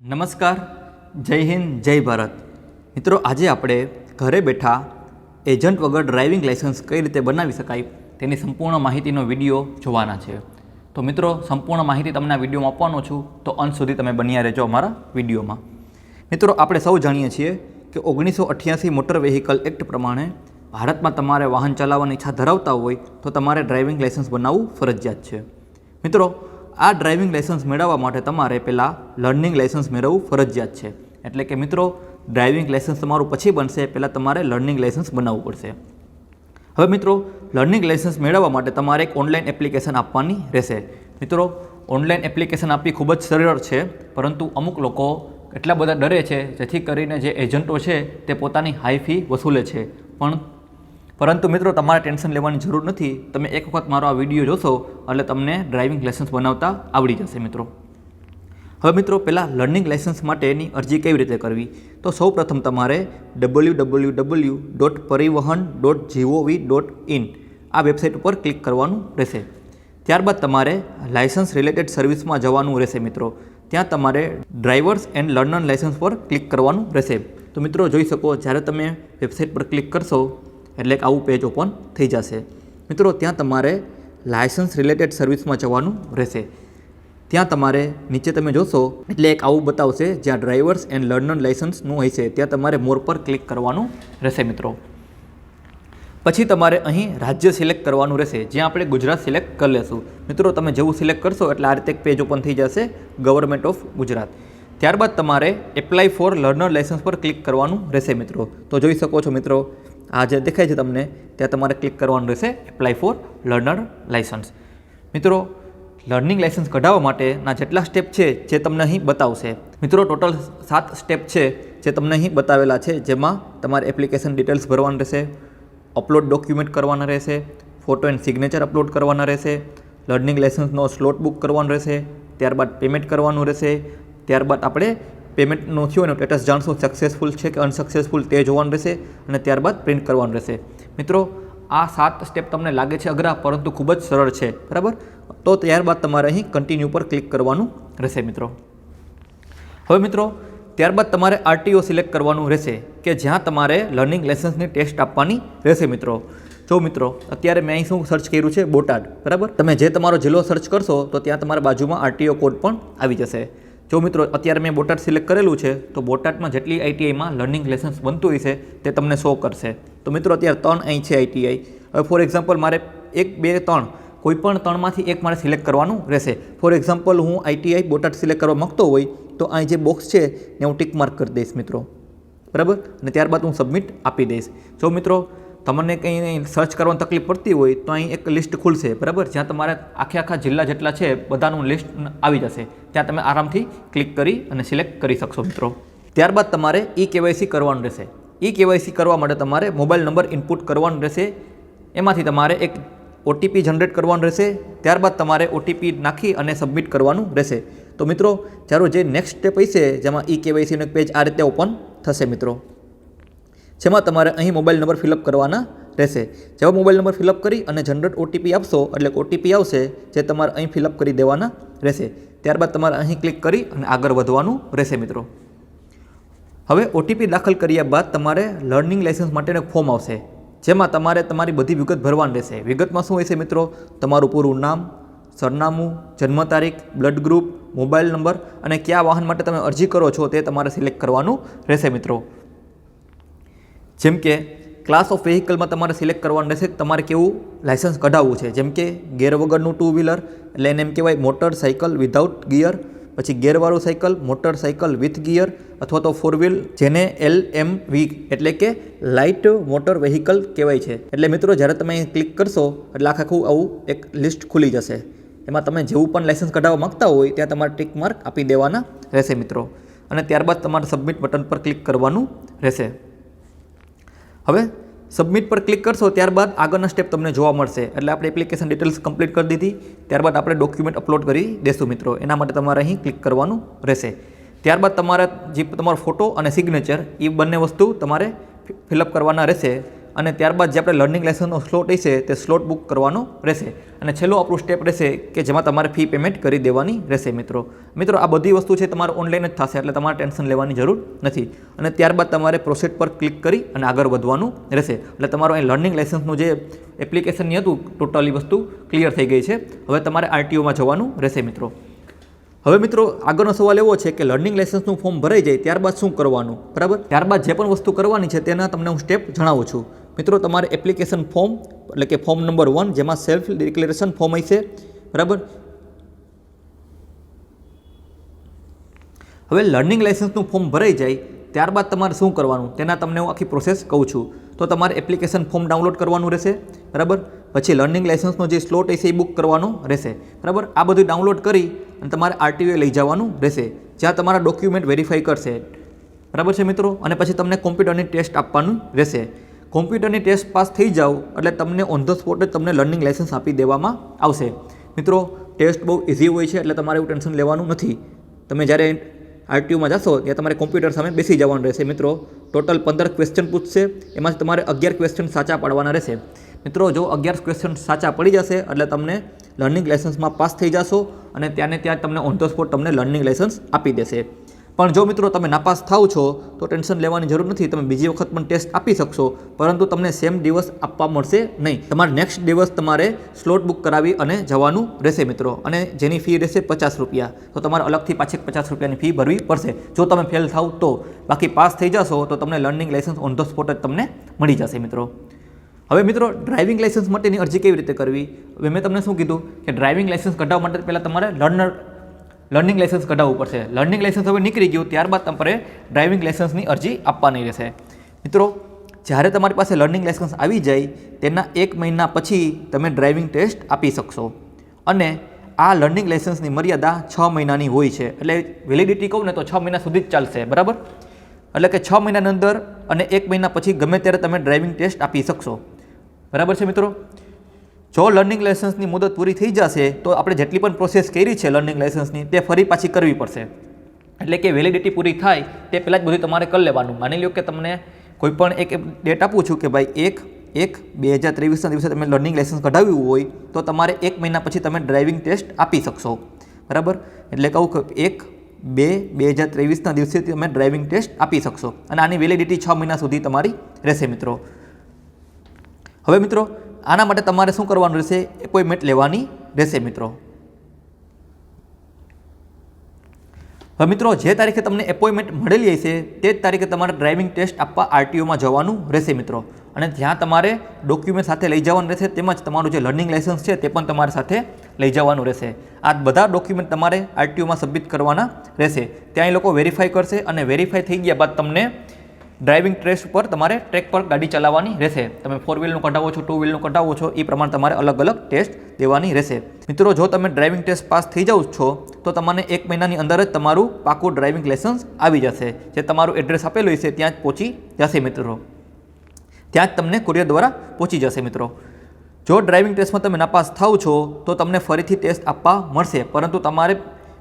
નમસ્કાર. જય હિન્દ, જય ભારત. મિત્રો, આજે આપણે ઘરે બેઠા એજન્ટ વગર ડ્રાઇવિંગ લાઇસન્સ કઈ રીતે બનાવી શકાય તેની સંપૂર્ણ માહિતીનો વીડિયો જોવાના છે. તો મિત્રો, સંપૂર્ણ માહિતી તમને આ વિડીયોમાં આપવાનો છું, તો અંત સુધી તમે બન્યા રહેજો અમારા વિડીયોમાં. મિત્રો, આપણે સૌ જાણીએ છીએ કે ઓગણીસો અઠ્યાસી મોટર વેહિકલ એક્ટ પ્રમાણે ભારતમાં તમારે વાહન ચલાવવાની ઈચ્છા ધરાવતા હોય તો તમારે ડ્રાઇવિંગ લાઇસન્સ બનાવવું ફરજિયાત છે. મિત્રો આ ડ્રાઇવિંગ લાઇસન્સ મેળવવા માટે તમારે પહેલાં લર્નિંગ લાઇસન્સ મેળવવું ફરજિયાત છે. એટલે કે મિત્રો, ડ્રાઇવિંગ લાઇસન્સ તમારું પછી બનશે, પહેલાં તમારે લર્નિંગ લાઇસન્સ બનાવવું પડશે. હવે મિત્રો, લર્નિંગ લાઇસન્સ મેળવવા માટે તમારે એક ઓનલાઈન એપ્લિકેશન આપવાની રહેશે. મિત્રો ઓનલાઈન એપ્લિકેશન આપવી ખૂબ જ સરળ છે, પરંતુ અમુક લોકો એટલા બધા ડરે છે, જેથી કરીને જે એજન્ટો છે, તે પોતાની હાઈ ફી વસૂલે છે. પણ, પરંતુ મિત્રો, તમારે ટેન્શન લેવાની જરૂર નથી. તમે એક વખત મારો આ વીડિયો જોશો એટલે તમને ડ્રાઇવિંગ લાઇસન્સ બનાવતા આવડી જશે મિત્રો. હવે મિત્રો, પહેલાં લર્નિંગ લાઇસન્સ માટેની અરજી કેવી રીતે કરવી? તો સૌ પ્રથમ તમારે W W W dot Parivahan dot GOV dot in આ વેબસાઇટ ઉપર ક્લિક કરવાનું રહેશે. ત્યારબાદ તમારે લાઇસન્સ રિલેટેડ સર્વિસમાં જવાનું રહેશે મિત્રો. ત્યાં તમારે ડ્રાઈવર્સ એન્ડ લર્નર લાઇસન્સ પર ક્લિક કરવાનું રહેશે. તો મિત્રો, જોઈ શકો, જ્યારે તમે વેબસાઇટ પર ક્લિક કરશો, એટલે આવું પેજ ઓપન થઈ જશે. મિત્રો, ત્યાં તમારે લાયસન્સ રિલેટેડ સર્વિસમાં જવાનું રહેશે. ત્યાં તમારે નીચે તમે જોશો, એટલે એક આવું બતાવશે, જ્યાં ડ્રાઈવર્સ એન્ડ લર્નર લાઇસન્સનું છે, ત્યાં તમારે મોર પર ક્લિક કરવાનું રહેશે મિત્રો. પછી તમારે અહીં રાજ્ય સિલેક્ટ કરવાનું રહેશે, જ્યાં આપણે ગુજરાત સિલેક્ટ કરી લેશું. મિત્રો, તમે જેવું સિલેક્ટ કરશો, એટલે આ રીતે એક પેજ ઓપન થઈ જશે ગવર્મેન્ટ ઓફ ગુજરાત. ત્યારબાદ તમારે એપ્લાય ફોર લર્નર લાઇસન્સ પર ક્લિક કરવાનું રહેશે મિત્રો. તો જોઈ શકો છો મિત્રો આ જે દેખાય છે તમને, ત્યાં તમારે ક્લિક કરવાનું રહેશે એપ્લાય ફોર લર્નર લાઇસન્સ મિત્રો લર્નિંગ લાઇસન્સ કઢાવવા માટેના જેટલા સ્ટેપ છે જે તમને અહીં બતાવશે. મિત્રો ટોટલ સાત સ્ટેપ છે જે તમને અહીં બતાવેલા છે, જેમાં તમારે એપ્લિકેશન ડિટેલ્સ ભરવાનું રહેશે અપલોડ ડોક્યુમેન્ટ કરવાના રહેશે ફોટો એન્ડ સિગ્નેચર અપલોડ કરવાના રહેશે લર્નિંગ લાઇસન્સનો સ્લોટ બુક કરવાનો રહેશે, ત્યારબાદ પેમેન્ટ કરવાનું રહેશે, ત્યારબાદ આપણે પેમેન્ટનું થયું અને સ્ટેટસ જાણશું. સક્સેસફુલ છે કે અનસક્સેસફુલ તે જોવાનું રહેશે અને ત્યારબાદ પ્રિન્ટ કરવાનું રહેશે. મિત્રો, આ સાત સ્ટેપ તમને લાગે છે અઘરા, પરંતુ ખૂબ જ સરળ છે. બરાબર? તો ત્યારબાદ તમારે અહીં કન્ટિન્યુ પર ક્લિક કરવાનું રહેશે મિત્રો. હવે મિત્રો, ત્યારબાદ તમારે આરટીઓ સિલેક્ટ કરવાનું રહેશે કે જ્યાં તમારે લર્નિંગ લાઇસન્સની ટેસ્ટ આપવાની રહેશે મિત્રો. જો મિત્રો, અત્યારે મેં અહીં શું સર્ચ કર્યું છે? બોટાદ. બરાબર? તમે જે તમારો જિલ્લો સર્ચ કરશો તો ત્યાં તમારા બાજુમાં આરટીઓ કોડ પણ આવી જશે. જો મિત્રો, અત્યારે મેં બોટાટ સિલેક્ટ કરેલું છે, તો બોટાટમાં જેટલી આઈટીઆઈમાં લર્નિંગ લેસન્સ બનતું હશે તે તમને શો કરશે. તો મિત્રો, અત્યારે ત્રણ અહીં છે આઈટીઆઈ હવે ફોર એક્ઝામ્પલ મારે એક, બે, ત્રણ, કોઈપણ ત્રણમાંથી એક મારે સિલેક્ટ કરવાનું રહેશે. ફોર એક્ઝામ્પલ હું આઈટીઆઈ બોટાટ સિલેક્ટ કરવા માગતો હોય, તો અહીં જે બોક્સ છે ને હું ટિક માર્ક કરી દઈશ મિત્રો. બરાબર? અને ત્યારબાદ હું સબમિટ આપી દઈશ. જો મિત્રો તમને કંઈ સર્ચ કરવાની તકલીફ પડતી હોય તો અહીં એક લિસ્ટ ખુલશે, બરાબર? જ્યાં તમારે આખે આખા જિલ્લા જેટલા છે, બધાનું લિસ્ટ આવી જશે. ત્યાં તમે આરામથી ક્લિક કરી અને સિલેક્ટ કરી શકશો, મિત્રો. ત્યારબાદ તમારે ઈ કેવાયસી કરવાનું રહેશે. ઈ કેવાયસી કરવા માટે તમારે મોબાઈલ નંબર ઇનપુટ કરવાનું રહેશે. એમાંથી તમારે એક ઓટીપી જનરેટ કરવાનું રહેશે. ત્યારબાદ તમારે ઓટીપી નાખી અને સબમિટ કરવાનું રહેશે. તો મિત્રો, ચાલો જે નેક્સ્ટ સ્ટેપ હશે, જેમાં ઈ કેવાયસીનું પેજ આ રીતે ઓપન થશે, મિત્રો. જેમાં તમારે અહીં મોબાઈલ નંબર ફિલઅપ કરવાના રહેશે. જેવા મોબાઈલ નંબર ફિલઅપ કરી અને જનરેટ ઓટીપી આપશો, એટલે ઓટીપી આવશે, જે તમારે અહીં ફિલઅપ કરી દેવાના રહેશે. ત્યારબાદ તમારે અહીં ક્લિક કરી અને આગળ વધવાનું રહેશે મિત્રો. હવે ઓટીપી દાખલ કર્યા બાદ તમારે લર્નિંગ લાઇસન્સ માટેનું ફોર્મ આવશે, જેમાં તમારે તમારી બધી વિગત ભરવાની રહેશે. વિગતમાં શું હશે મિત્રો? તમારું પૂરું નામ, સરનામું, જન્મ તારીખ બ્લડ ગ્રુપ મોબાઈલ નંબર અને કયા વાહન માટે તમે અરજી કરો છો તે તમારે સિલેક્ટ કરવાનું રહેશે મિત્રો. જેમ કે ક્લાસ ઓફ વેહિકલમાં તમારે સિલેક્ટ કરવાનું રહેશે, તમારે કેવું લાઇસન્સ કઢાવવું છે. જેમ કે ગેર વગરનું ટુ વ્હીલર એટલે એને એમ કહેવાય મોટર સાયકલ વિધાઉટ ગિયર પછી ગેરવાળું cycle motor cycle with gear અથવા તો ફોર વ્હીલ જેને એલ એમ વી એટલે કે લાઇટ મોટર વેહિકલ કહેવાય છે. એટલે મિત્રો, જ્યારે તમે અહીં ક્લિક કરશો, એટલે આખા આખું આવું એક લિસ્ટ ખુલી જશે. એમાં તમે જેવું પણ લાઇસન્સ કઢાવવા માગતા હોય, ત્યાં તમારે ટિક માર્ક આપી દેવાના રહેશે મિત્રો. અને ત્યારબાદ તમારે સબમિટ બટન પર ક્લિક કરવાનું રહેશે. હવે સબમિટ પર ક્લિક કરશો ત્યારબાદ આગળના સ્ટેપ તમને જોવા મળશે. એટલે આપણે એપ્લિકેશન ડિટેલ્સ કમ્પ્લીટ કરી દીધી. ત્યારબાદ આપણે ડોક્યુમેન્ટ અપલોડ કરી દેશું મિત્રો. એના માટે તમારે અહીં ક્લિક કરવાનું રહેશે. ત્યારબાદ તમારા જે તમારો ફોટો અને સિગ્નેચર એ બંને વસ્તુ તમારે ફિલઅપ કરવાના રહેશે. અને ત્યારબાદ જે આપણે લર્નિંગ લાઇસન્સનો સ્લોટ હશે, તે સ્લોટ બુક કરવાનો રહેશે. અને છેલ્લું આપણું સ્ટેપ રહેશે કે જેમાં તમારે ફી પેમેન્ટ કરી દેવાની રહેશે મિત્રો. મિત્રો, આ બધી વસ્તુ છે તમારે ઓનલાઈન જ થશે, એટલે તમારે ટેન્શન લેવાની જરૂર નથી. અને ત્યારબાદ તમારે પ્રોસેસ પર ક્લિક કરી અને આગળ વધવાનું રહેશે. એટલે તમારું અહીં લર્નિંગ લાઇસન્સનું જે એપ્લિકેશનની હતું ટોટલી વસ્તુ ક્લિયર થઈ ગઈ છે. હવે તમારે આરટીઓમાં જવાનું રહેશે મિત્રો. હવે મિત્રો, આગળનો સવાલ એવો છે કે લર્નિંગ લાઇસન્સનું ફોર્મ ભરાઈ જાય, ત્યારબાદ શું કરવાનું? બરાબર? ત્યારબાદ જે પણ વસ્તુ કરવાની છે, તેના તમને હું સ્ટેપ જણાવું છું. મિત્રો, તમારે એપ્લિકેશન ફોર્મ એટલે કે ફોર્મ નંબર વન જેમાં સેલ્ફ ડિક્લેરેશન ફોર્મ હશે. બરાબર? હવે લર્નિંગ લાઇસન્સનું ફોર્મ ભરાઈ જાય, ત્યારબાદ તમારે શું કરવાનું? તેના તમને હું આખી પ્રોસેસ કહું છું. તો તમારે એપ્લિકેશન ફોર્મ ડાઉનલોડ કરવાનું રહેશે. બરાબર? પછી લર્નિંગ લાઇસન્સનો જે સ્લોટ હશે એ બુક કરવાનો રહેશે. બરાબર? આ બધું ડાઉનલોડ કરી અને તમારે આરટીઓએ લઈ જવાનું રહેશે. જ્યાં તમારા ડોક્યુમેન્ટ વેરીફાઈ કરશે. બરાબર છે મિત્રો? અને પછી તમને કોમ્પ્યુટરની ટેસ્ટ આપવાનું રહેશે. કોમ્પ્યુટરની ટેસ્ટ પાસ થઈ જાઓ એટલે તમને ઓન ધ સ્પોટ જ તમને લર્નિંગ લાઇસન્સ આપી દેવામાં આવશે. મિત્રો, ટેસ્ટ બહુ ઇઝી હોય છે એટલે તમારે એવું ટેન્શન લેવાનું નથી. તમે જ્યારે આરટીઓમાં જશો ત્યાં તમારે કોમ્પ્યુટર સામે બેસી જવાનું રહેશે. મિત્રો ટોટલ પંદર ક્વેશ્ચન પૂછશે. એમાંથી તમારે અગિયાર ક્વેશ્ચન સાચા પાડવાના રહેશે. મિત્રો, જો અગિયાર ક્વેશ્ચન સાચા પડી જશે એટલે તમને લર્નિંગ લાઇસન્સમાં પાસ થઈ જશો અને ત્યાંને ત્યાં તમને ઓન ધ સ્પોટ તમને લર્નિંગ લાઇસન્સ આપી દેશે. પણ જો મિત્રો તમે નાપાસ થાવ છો, તો ટેન્શન લેવાની જરૂર નથી. તમે બીજી વખત પણ ટેસ્ટ આપી શકશો, પરંતુ તમને સેમ દિવસ આપવા મળશે નહીં. તમારે નેક્સ્ટ દિવસ તમારે સ્લોટ બુક કરાવી અને જવાનું રહેશે મિત્રો. અને જેની ફી રહેશે પચાસ રૂપિયા. તો તમારે અલગથી પાછી પચાસ રૂપિયાની ફી ભરવી પડશે. જો તમે ફેલ થાવ તો, બાકી પાસ થઈ જશો, તો તમને learning licence on the spot જ તમને મળી જશે મિત્રો. હવે મિત્રો ડ્રાઇવિંગ લાઇસન્સ માટેની અરજી કેવી રીતે કરવી? હવે મેં તમને શું કીધું? કે ડ્રાઇવિંગ લાઇસન્સ કઢાવવા માટે પહેલાં તમારે લર્નર લર્નિંગ લાઇસન્સ કઢાવવું પડશે. લર્નિંગ લાઇસન્સ હવે નીકળી ગયું, ત્યારબાદ તમારે ડ્રાઇવિંગ લાઇસન્સની અરજી આપવાની રહેશે. મિત્રો, જ્યારે તમારી પાસે લર્નિંગ લાઇસન્સ આવી જાય, તેના એક મહિના પછી તમે ડ્રાઇવિંગ ટેસ્ટ આપી શકશો. અને આ લર્નિંગ લાઇસન્સની મર્યાદા છ મહિનાની હોય છે. એટલે વેલિડિટી કહું ને તો છ મહિના સુધી જ ચાલશે, બરાબર? એટલે કે છ મહિનાની અંદર અને એક મહિના પછી ગમે ત્યારે તમે ડ્રાઇવિંગ ટેસ્ટ આપી શકશો. બરાબર છે મિત્રો? જો લર્નિંગ લાઇસન્સની મુદત પૂરી થઈ જશે, તો આપણે જેટલી પણ પ્રોસેસ કરી છે લર્નિંગ લાઇસન્સની તે ફરી પાછી કરવી પડશે. એટલે કે વેલિડિટી પૂરી થાય, તે પહેલાં જ બધું તમારે કરી લેવાનું. માની લો કે તમને કોઈ પણ એક ડેટ આપું છું કે ભાઈ એક એક, બે હજાર ત્રેવીસના દિવસે તમે લર્નિંગ લાઇસન્સ કઢાવ્યું હોય, તો તમારે એક મહિના પછી તમે ડ્રાઇવિંગ ટેસ્ટ આપી શકશો. બરાબર? એટલે કહું કે એક, બે બે હજાર ત્રેવીસના દિવસે તમે ડ્રાઇવિંગ ટેસ્ટ આપી શકશો. અને આની વેલિડિટી છ મહિના સુધી તમારી રહેશે મિત્રો. હવે મિત્રો આના માટે તમારે શું કરવાનું રહેશે? એપોઇન્ટમેન્ટ લેવાની રહેશે મિત્રો. હવે મિત્રો, જે તારીખે તમને એપોઇન્ટમેન્ટ મળેલી હશે, તે જ તારીખે તમારે ડ્રાઇવિંગ ટેસ્ટ આપવા આરટીઓમાં જવાનું રહેશે મિત્રો. અને ત્યાં તમારે ડોક્યુમેન્ટ સાથે લઈ જવાનું રહેશે, તેમજ તમારું જે લર્નિંગ લાઇસન્સ છે, તે પણ તમારી સાથે લઈ જવાનું રહેશે. આ બધા ડોક્યુમેન્ટ તમારે આરટીઓમાં સબમિટ કરવાના રહેશે. ત્યાં એ લોકો વેરીફાઈ કરશે અને વેરીફાઈ થઈ ગયા બાદ તમને ડ્રાઇવિંગ ટેસ્ટ પર તમારે ટ્રેક પર ગાડી ચલાવવાની રહેશે. તમે ફોર વ્હીલનું કઢાવો છો ટુ વ્હીલનું કઢાવો છો એ પ્રમાણે તમારે અલગ અલગ ટેસ્ટ દેવાની રહેશે. મિત્રો, જો તમે ડ્રાઇવિંગ ટેસ્ટ પાસ થઈ જાઓ છો, તો તમને એક મહિનાની અંદર જ તમારું પાકું ડ્રાઇવિંગ લાઇસન્સ આવી જશે. જે તમારું એડ્રેસ આપેલું હશે, ત્યાં જ પહોંચી જશે મિત્રો. ત્યાં જ તમને કુરિયર દ્વારા પહોંચી જશે મિત્રો. જો ડ્રાઇવિંગ ટેસ્ટમાં તમે નાપાસ થાવ છો, તો તમને ફરીથી ટેસ્ટ આપવા મળશે. પરંતુ તમારે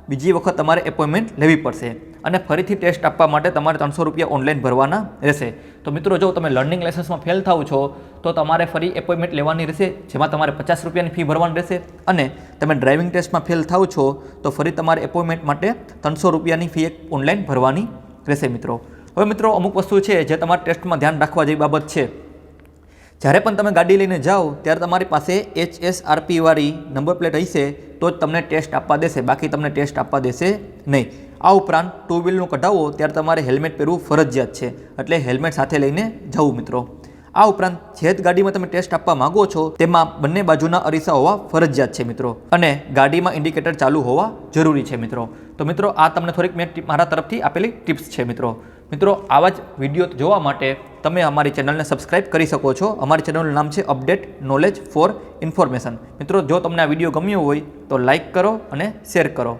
બીજી વખત તમારે એપોઇન્ટમેન્ટ લેવી પડશે. અને ફરીથી ટેસ્ટ આપવા માટે તમારે ત્રણસો રૂપિયા ઓનલાઈન ભરવાના રહેશે. તો મિત્રો, જો તમે લર્નિંગ લાઇસન્સમાં ફેલ થાવ છો, તો તમારે ફરી એપોઇન્ટમેન્ટ લેવાની રહેશે, જેમાં તમારે પચાસ રૂપિયાની ફી ભરવાની રહેશે. અને તમે ડ્રાઇવિંગ ટેસ્ટમાં ફેલ થાવ છો, તો ફરી તમારે એપોઇન્ટમેન્ટ માટે ત્રણસો રૂપિયાની ફી એક ઓનલાઈન ભરવાની રહેશે મિત્રો. હવે મિત્રો, અમુક વસ્તુ છે જે તમારે ટેસ્ટમાં ધ્યાન રાખવા જેવી બાબત છે. જ્યારે પણ તમે ગાડી લઈને જાઓ, ત્યારે તમારી પાસે એચ એસ આરપીવાળી નંબર પ્લેટ હશે, તો જ તમને ટેસ્ટ આપવા દેશે. બાકી તમને ટેસ્ટ આપવા દેશે નહીં. આ ઉપરાંત ટુ વ્હીલનું કઢાવો ત્યારે તમારે હેલ્મેટ પહેરવું ફરજિયાત છે. એટલે હેલ્મેટ સાથે લઈને જવું મિત્રો. આ ઉપરાંત જે ગાડીમાં તમે ટેસ્ટ આપવા માંગો છો, તેમાં બંને બાજુના અરીસા હોવા ફરજિયાત છે મિત્રો. અને ગાડીમાં ઇન્ડિકેટર ચાલુ હોવા જરૂરી છે મિત્રો. તો મિત્રો, આ તમને થોડીક મેં મારા તરફથી આપેલી ટિપ્સ છે મિત્રો. મિત્રો, આવા જ વીડિયો જોવા માટે તમે અમારી ચેનલને સબસ્ક્રાઇબ કરી શકો છો. અમારી ચેનલનું નામ છે અપડેટ નોલેજ ફોર ઇન્ફોર્મેશન મિત્રો, જો તમને આ વીડિયો ગમ્યો હોય, તો લાઇક કરો અને શેર કરો.